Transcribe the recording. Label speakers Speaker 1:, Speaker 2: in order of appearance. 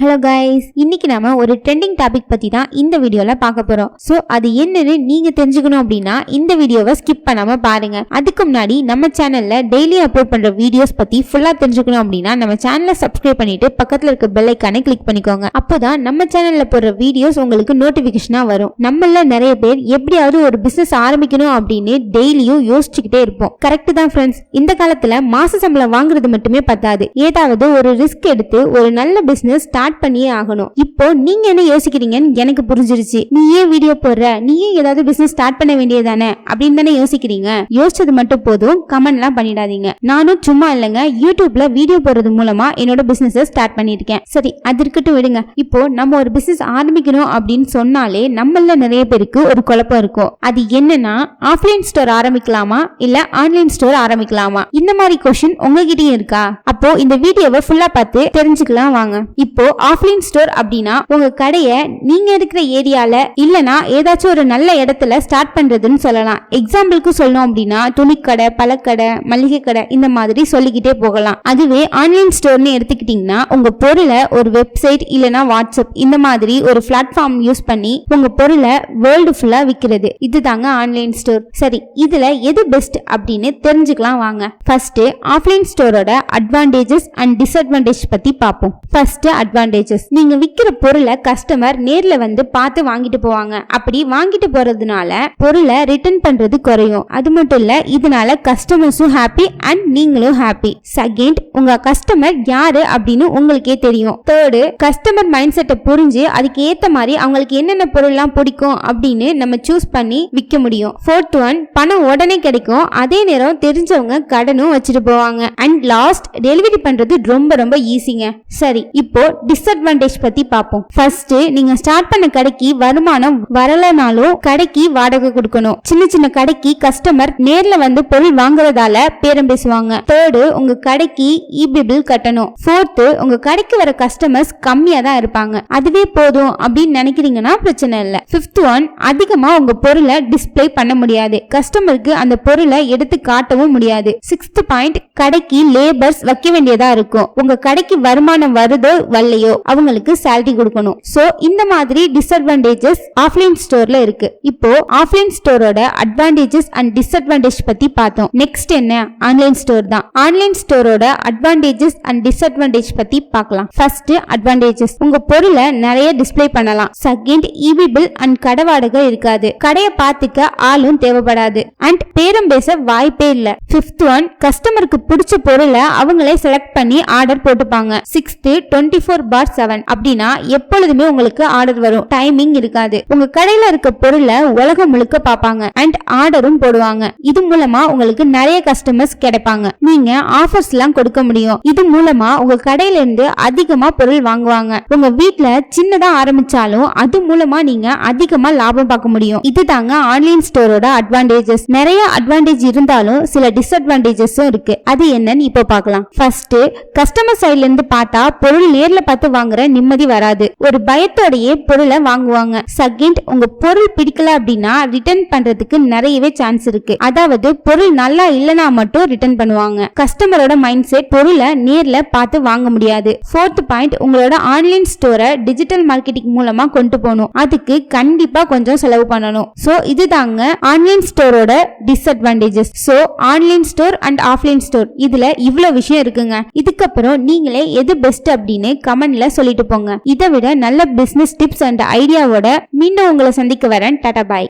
Speaker 1: Hello guys இன்னைக்கு நாம ஒரு ட்ரெண்டிங் டாபிக் பத்தி தான் இந்த வீடியோல பார்க்க போறோம். சோ அது என்னன்னு நீங்க தெரிஞ்சுக்கணும் அப்படின்னா இந்த வீடியோவை ஸ்கிப் பண்ணாம பாருங்க. அதுக்கு முன்னாடி நம்ம சேனல்ல டெய்லி அப்லோட் பண்ற வீடியோஸ் பத்தி ஃபுல்லா தெரிஞ்சுக்கணும் அப்படின்னா நம்ம சேனலை சப்ஸ்கிரைப் பண்ணிட்டு பக்கத்துல இருக்க பெல் ஐக்கானை கிளிக் பண்ணிக்கோங்க. அப்போதான் நம்ம சேனல்ல போடுற வீடியோஸ் உங்களுக்கு நோட்டிபிகேஷனா வரும். நம்மள நிறைய பேர் எப்படியாவது ஒரு பிசினஸ் ஆரம்பிக்கணும் அப்படின்னு டெய்லியும் யோசிச்சுக்கிட்டே இருப்போம். கரெக்ட் தான் ஃப்ரெண்ட்ஸ் இந்த காலத்துல மாச சம்பளம் வாங்குறது மட்டுமே பத்தாது. ஏதாவது ஒரு ரிஸ்க் எடுத்து ஒரு நல்ல பிசினஸ் ஸ்டார்ட் பண்ணியே ஆகணும். இப்போ நீங்க என்ன யோசிக்கிறீங்கன்னு எனக்கு புரிஞ்சிருச்சு. நீ ஏன் வீடியோ போடுற? நீயும் ஏதாவது பிசினஸ் ஸ்டார்ட் பண்ண வேண்டியதானே அப்படின்னு தானே யோசிக்கிறீங்க. யோசிச்சது மட்டும் போதும். கமெண்ட்லாம் பண்ணிடாதீங்க. நானும் சும்மா இல்லைங்க. யூடியூப்ல வீடியோ போடுறது மூலமா என்னோட பிசினஸ் ஸ்டார்ட் பண்ணிருக்கேன் சரி அது இருக்கட்டும் விடுங்க. இப்போ நம்ம ஒரு பிசினஸ் ஆரம்பிக்கணும் அப்படின்னு சொன்னாலே நம்மள நிறைய பேருக்கு ஒரு குழப்பம் இருக்கும். அது என்னன்னா ஆஃப்லைன் ஸ்டோர் ஆரம்பிக்கலாமா? இல்ல ஆன்லைன் ஸ்டோர் ஆரம்பிக்கலாமா? இந்த மாதிரி கொஸ்டின் உங்ககிட்டயும் இருக்கா? அப்போ இந்த வீடியோவை ஃபுல்லா பார்த்து தெரிஞ்சுக்கலாம் வாங்க. இப்போ ஆஃப்லைன் ஸ்டோர் அப்படின்னா உங்க கடையை நீங்க இருக்கிற ஏரியால இல்லனா ஏதாச்சும் ஒரு நல்ல இடத்துல ஸ்டார்ட் பண்றதுன்னு சொல்லலாம். எக்ஸாம்பிளுக்கு சொல்லணும் அப்படின்னா துணிக்கடை பழக்கடை மளிகை கடை இந்த மாதிரி சொல்லிக்கிட்டே போகலாம். அதுவே ஆன்லைன் ஸ்டோர்னு எடுத்துக்கிட்டீங்கன்னா உங்க பொருளை ஒரு வெப்சைட் இல்லனா வாட்ஸ்அப் இந்த மாதிரி ஒரு பிளாட்ஃபார்ம் யூஸ் பண்ணி உங்க பொருளை வேர்ல்டு ஃபுல்லா விற்கிறது இதுதாங்க ஆன்லைன் ஸ்டோர் சரி இதுல எது பெஸ்ட் அப்படின்னு தெரிஞ்சுக்கலாம் வாங்க. ஃபர்ஸ்ட் ஆஃப்லைன் ஸ்டோரோட அட்வான்டேஜஸ் அண்ட் டிஸ்அட்வான்டேஜ் பத்தி பார்ப்போம். ஃபர்ஸ்ட் அட்வான்டேஜஸ் நீங்க விற்கிற பொருளை கஸ்டமர் நேர்ல வந்து பார்த்து வாங்கிட்டு போவாங்க. அப்படி வாங்கிட்டு போறதுனால பொருளை ரிட்டர்ன் பண்றது குறையும். அது மட்டும் இல்ல இதனால கஸ்டமர்ஸும் ஹாப்பி அண்ட் நீங்களும் ஹாப்பி செகண்ட் உங்க கஸ்டமர் யாரு அப்படின்னு உங்களுக்கே தெரியும். தேர்டு கஸ்டமர் மைண்ட் செட்டை புரிஞ்சு அதுக்கு ஏத்த மாதிரி அவங்களுக்கு என்னென்ன பொருள்லாம் பிடிக்கும் அப்படின்னு நம்ம சூஸ் பண்ணி விற்க முடியும். ஃபோர்த் ஒன் பணம் உடனே கிடைக்கும். அதே நேரம் தெரிஞ்சவங்க கடனும் வச்சுட்டு போவாங்க. அண்ட் லாஸ்ட் டெலிவரி பண்றது ரொம்ப ரொம்ப ஈஸிங்க சரி இப்போ டிஸ்அட்வான்டேஜ் பத்தி பார்ப்போம். ஃபர்ஸ்ட் நீங்க ஸ்டார்ட் பண்ண கடைக்கு வருமானம் வரலனாலும் கடைக்கு வாடகை கொடுக்கணும். சின்ன சின்ன கடைக்கு கஸ்டமர் நேர்ல வந்து பொருள் வாங்குறதால பேரம் பேசுவாங்க. தேர்டு உங்க கடைக்கு இபி பில் கட்டணும். ஃபோர்த்து உங்க கடைக்கு வர கஸ்டமர்ஸ் கம்மியா தான் இருப்பாங்க. அதுவே போதும் அப்படின்னு நினைக்கிறீங்கன்னா பிரச்சனை இல்லை. ஃபிஃப்த் ஒன் அதிகமா உங்க பொருளை டிஸ்ப்ளே பண்ண முடியாது. கஸ்டமருக்கு அந்த பொருளை எடுத்து காட்டவும் முடியாது. சிக்ஸ்த் பாயிண்ட் கடைக்கு லேபர்ஸ் வைக்க வேண்டியதா இருக்கும். உங்க கடைக்கு வருமானம் வருதோ வரலையோ. அவங்களுக்கு சேலரி கொடுக்கணும். சோ இந்த மாதிரி டிஸ்அட்வான்டேஜஸ் ஆஃப்லைன் ஸ்டோர்ல இருக்கு. இப்போ ஆஃப்லைன் ஸ்டோரோட அட்வான்டேஜஸ் அண்ட் டிஸ்அட்வான்டேஜ் பத்தி பார்த்தோம். நெக்ஸ்ட் என்ன? ஆன்லைன் ஸ்டோர் தான். ஆன்லைன் ஸ்டோரோட அட்வான்டேஜஸ் அண்ட் டிஸ்அட்வான்டேஜ் பத்தி பார்க்கலாம். ஃபர்ஸ்ட் அட்வான்டேஜஸ் உங்க பொருளை நிறைய டிஸ்ப்ளே பண்ணலாம். செகண்ட் இபி பில் அண்ட் கடை வாடகை இருக்காது. கடையை பார்த்துக்க ஆளும் தேவைப்படாது. அண்ட் பேரம் பேச வாய்ப்பே இல்ல. பிப்த் ஒன் கஸ்டமருக்கு பிடிச்ச பொருளை அவங்களே செலக்ட் பண்ணி ஆர்டர் போட்டுப்பாங்க. Sixth twenty four bar seven அப்படின்னா எப்பொழுதுமே உங்களுக்கு ஆர்டர் வரும். டைமிங் இருக்காது. உங்க கடையில இருக்க பொருளை உலகம் முழுக்க பார்ப்பாங்க. அண்ட் ஆர்டரும் போடுவாங்க. இது மூலமா உங்களுக்கு நிறைய கஸ்டமர்ஸ் கிடைப்பாங்க. நீங்க ஆஃபர்ஸ் எல்லாம் கொடுக்க முடியும். இது மூலமா உங்க கடையில இருந்து அதிகமா பொருள் வாங்குவாங்க. உங்க வீட்டுல சின்னதா ஆரம்பிச்சாலும் அது மூலமா நீங்க அதிகமா லாபம் பார்க்க முடியும். இதுதாங்க ஆன்லைன் ஸ்டோரோட அட்வான்டேஜஸ் நிறைய அட்வான்டேஜ் இருந்தாலும் சில டிஸ்அட்வான்டேஜஸும் இருக்கு. அது என்னன்னு இப்போ பார்க்கலாம். ஃபர்ஸ்ட் கஸ்டமர் சைட்ல இருந்து பார்த்தா பொருள் நேர்ல பார்த்து வாங்குற நிம்மதி வராது. ஒரு பயத்தோடையே பொருளை வாங்குவாங்க. செகண்ட் உங்க பொருள் பிடிக்கல அப்படின்னா ரிட்டர்ன் பண்றதுக்கு நிறையவே சான்ஸ் இருக்கு. அதாவது பொருள் நல்லா இல்லனா மட்டும் ரிட்டர்ன் பண்ணுவாங்க. கஸ்டமரோட மைண்ட் செட் பொருளை நேர்ல பார்த்து வாங்க முடியாது. ஃபோர்த் பாயிண்ட் உங்களோட ஆன்லைன் ஸ்டோரை டிஜிட்டல் மார்க்கெட்டிங் மூலமா கொண்டு போகணும். அதுக்கு கண்டிப்பா கொஞ்சம் செலவு பண்ணணும். சோ இதுதாங்க online ஸ்டோரோட disadvantages so online store and offline store இதுல இவ்வளவு விஷயம் இருக்குங்க. இதுக்கப்புறம் நீங்களே எது பெஸ்ட் அப்படின்னு கமெண்ட் கமெண்ட்ல சொல்லிட்டு போங்க. இதை விட நல்ல பிசினஸ் டிப்ஸ் அண்ட் ஐடியாவோட மீண்டும் உங்களை சந்திக்க வரேன். டாடா பாய்.